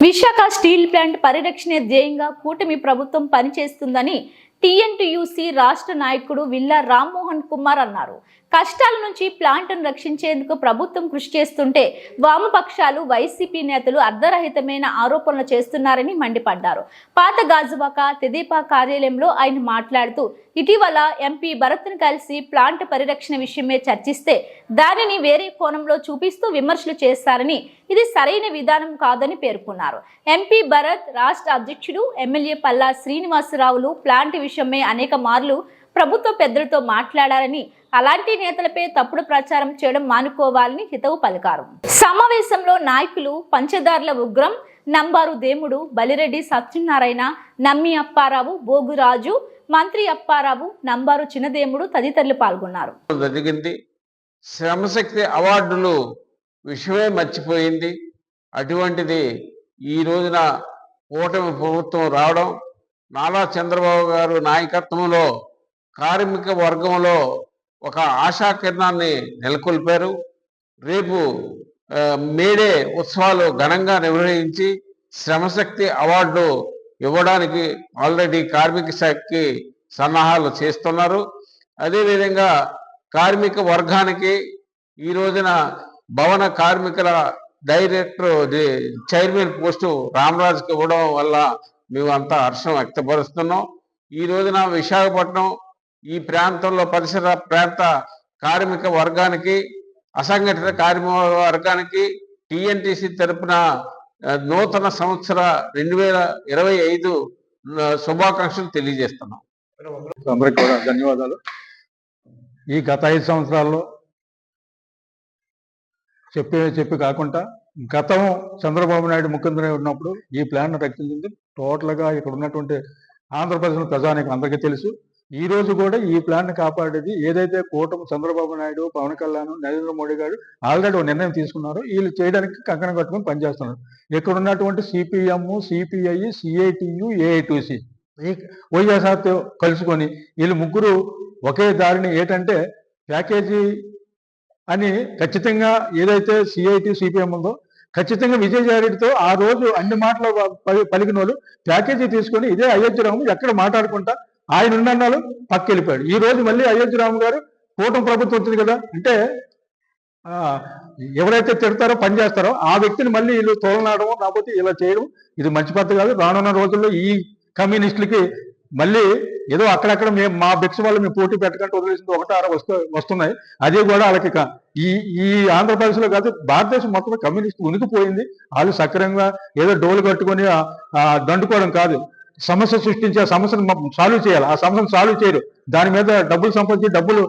Visakha steel plant పరిరక్షణే ధ్యేయంగా కూటమి ప్రభుత్వం పనిచేస్తుందని టీఎన్టీయూసీ రాష్ట్ర నాయకుడు విల్లా రామ్మోహన్ కుమార్ అన్నారు. కష్టాల నుంచి ప్లాంట్ను రక్షించేందుకు ప్రభుత్వం కృషి చేస్తుంటే వామపక్షాలు వైసీపీ నేతలు అర్ధరహితమైన ఆరోపణలు చేస్తున్నారని మండిపడ్డారు. పాత గాజువాక తెదేపా కార్యాలయంలో ఆయన మాట్లాడుతూ ఇటీవల ఎంపీ భరత్ను కలిసి ప్లాంట్ పరిరక్షణ విషయమే చర్చిస్తే దానిని వేరే కోణంలో చూపిస్తూ విమర్శలు చేస్తారని ఇది సరైన విధానం కాదని పేర్కొన్నారు. ఎంపీ భరత్ రాష్ట్ర అధ్యక్షుడు ఎమ్మెల్యే పల్లా శ్రీనివాసరావులు ప్లాంట్ విషయమై అనేక మార్లు ప్రభుత్వ పెద్దలతో మాట్లాడారని అలాంటి నేతలపై తప్పుడు ప్రచారం చేయడం మానుకోవాలని హితవు పలికారు. సమావేశంలో నాయకులు పంచదార్ల ఉగ్రం నంబారు దేముడు బలిరెడ్డి సత్యనారాయణ నమ్మి అప్పారావు బోగురాజు మంత్రి అప్పారావు నంబారు చిన్నదేముడు తదితరులు పాల్గొన్నారు. జరిగింది. శ్రమశక్తి అవార్డులు విషయమే మర్చిపోయింది. అటువంటిది ఈ రోజున కూటమి ప్రభుత్వం రావడం నాలా చంద్రబాబు గారు నాయకత్వంలో కార్మిక వర్గంలో ఒక ఆశా కిరణాన్ని నెలకొల్పారు. రేపు మేడే ఉత్సవాలు ఘనంగా నిర్వహించి శ్రమశక్తి అవార్డు ఇవ్వడానికి ఆల్రెడీ కార్మిక శాఖకి సన్నాహాలు చేస్తున్నారు. అదేవిధంగా కార్మిక వర్గానికి ఈ రోజున భవన కార్మికుల డైరెక్టర్ చైర్మన్ పోస్టు రామరాజుకి ఇవ్వడం వల్ల మేము అంతా హర్షం వ్యక్తపరుస్తున్నాం. ఈ రోజున విశాఖపట్నం ఈ ప్రాంతంలో పరిసర ప్రాంత కార్మిక వర్గానికి అసంఘటిత కార్మిక వర్గానికి టిఎన్టీసీ తరపున నూతన సంవత్సర రెండు వేల ఇరవై ఐదు శుభాకాంక్షలు తెలియజేస్తున్నాం. అందరికి కూడా ధన్యవాదాలు. ఈ గత ఐదు సంవత్సరాల్లో చెప్పే చెప్పి కాకుండా గతం చంద్రబాబు నాయుడు ముఖ్యమంత్రి ఉన్నప్పుడు ఈ ప్లాన్ రక్షించింది టోటల్గా ఇక్కడ ఉన్నటువంటి ఆంధ్రప్రదేశ్ ప్రజానికి అందరికీ తెలుసు. ఈ రోజు కూడా ఈ ప్లాన్ కాపాడేది ఏదైతే కూటమి చంద్రబాబు నాయుడు పవన్ కళ్యాణ్ నరేంద్ర మోడీ గారు ఆల్రెడీ ఒక నిర్ణయం తీసుకున్నారు వీళ్ళు చేయడానికి కంకణం కట్టుకొని పనిచేస్తున్నారు. ఇక్కడ ఉన్నటువంటి సిపిఎం సిపిఐ సిఐటియు ఏఐటిసి వైఎస్ఆర్తో కలుసుకొని వీళ్ళు ముగ్గురు ఒకే దారిని ఏంటంటే ప్యాకేజీ అని ఖచ్చితంగా ఏదైతే సిఐటి సిపిఎం ఉందో ఖచ్చితంగా విజయ్ జారెడ్డితో ఆ రోజు అన్ని మాటలు పలికిన వాళ్ళు ప్యాకేజీ తీసుకొని ఇదే అయోధ్య రాము ఎక్కడ మాట్లాడుకుంటా? ఆయన ఉన్నన్నాళ్ళు పక్క వెళ్ళిపోయాడు ఈ రోజు మళ్ళీ అయోధ్య రాము గారు కూటమి ప్రభుత్వం వచ్చింది కదా? అంటే ఎవరైతే తిడతారో పని చేస్తారో ఆ వ్యక్తిని మళ్ళీ వీళ్ళు తోలనాడడం లేకపోతే ఇలా చేయడం ఇది మంచి పద్ధతి కాదు. రానున్న రోజుల్లో ఈ కమ్యూనిస్టులకి మళ్ళీ ఏదో అక్కడక్కడ మేము మా బిక్స్ వాళ్ళు మేము పోటీ పెట్టకుండా వదిలేసింది ఒకటి ఆరు వస్తున్నాయి. అది కూడా వాళ్ళకి ఈ ఈ ఆంధ్రప్రదేశ్లో కాదు భారతదేశం మొత్తం కమ్యూనిస్ట్ ఉనికిపోయింది. వాళ్ళు సక్రమంగా ఏదో డోలు కట్టుకొని దండుకోవడం కాదు. సమస్య సృష్టించి ఆ సమస్యను సాల్వ్ చేయాలి. ఆ సమస్యను సాల్వ్ చేయరు. దాని మీద డబ్బులు సంపాదించి డబ్బులు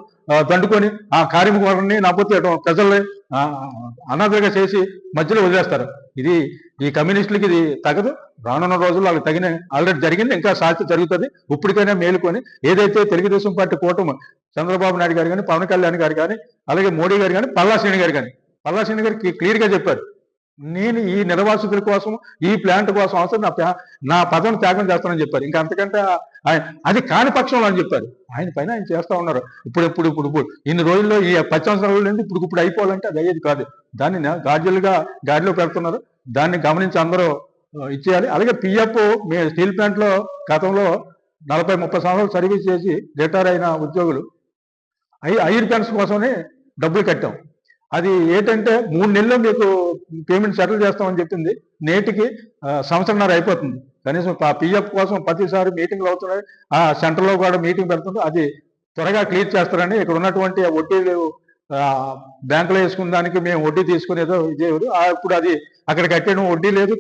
దండుకొని ఆ కార్మిక నాపోతే ప్రజల్ని అనాథగా చేసి మధ్యలో వదిలేస్తారు. ఇది ఈ కమ్యూనిస్టులకి ఇది తగదు. రానున్న రోజుల్లో వాళ్ళకి తగిన ఆల్రెడీ జరిగింది. ఇంకా సాధ్యత జరుగుతుంది. ఇప్పటికైనా మేలుకొని ఏదైతే తెలుగుదేశం పార్టీ కూటమి చంద్రబాబు నాయుడు గారు కానీ పవన్ కళ్యాణ్ గారు కానీ అలాగే మోడీ గారు కానీ పల్లా శ్రీని గారు కానీ పల్లా శ్రీని గారికి క్లియర్గా చెప్పారు. నేను ఈ నిర్వాసితుల కోసం ఈ ప్లాంట్ కోసం అవసరం నా ప్యా- నా పదవిని త్యాగం చేస్తానని చెప్పారు. ఇంకా అంతకంటే ఆయన అది కాని పక్షంలో అని చెప్పారు. ఆయన పైన ఆయన చేస్తూ ఉన్నారు. ఇప్పుడు ఇప్పుడు ఇప్పుడు ఇప్పుడు ఇన్ని రోజుల్లో ఈ పది సంవత్సరాల నుండి ఇప్పుడు ఇప్పుడు అయిపోవాలంటే అది అయ్యేది కాదు. దాన్ని నా- గాజులుగా గాడిలో పెడుతున్నారు. దాన్ని గమనించి అందరూ ఇచ్చేయాలి. అలాగే పిఎఫ్ మీ స్టీల్ ప్లాంట్లో గతంలో నలభై ముప్పై సంవత్సరాలు సర్వీస్ చేసి రిటైర్ అయిన ఉద్యోగులు ఐ ఐర్ పెన్షన్ కోసమే డబ్బులు కట్టాం. అది ఏంటంటే మూడు నెలల్లో మీకు పేమెంట్ సెటిల్ చేస్తామని చెప్పింది. నేటికి సంవత్సరంన్నర అయిపోతుంది. కనీసం పిఎఫ్ కోసం ప్రతిసారి మీటింగ్లు అవుతున్నాయి. ఆ సెంటర్లో కూడా మీటింగ్ పెడుతుంది అది త్వరగా క్లియర్ చేస్తారని ఇక్కడ ఉన్నటువంటి వడ్డీలు బ్యాంకులో వేసుకున్న దానికి మేము వడ్డీ తీసుకునేదో ఇదే ఇప్పుడు అది అక్కడ కట్టడం వడ్డీ లేదు.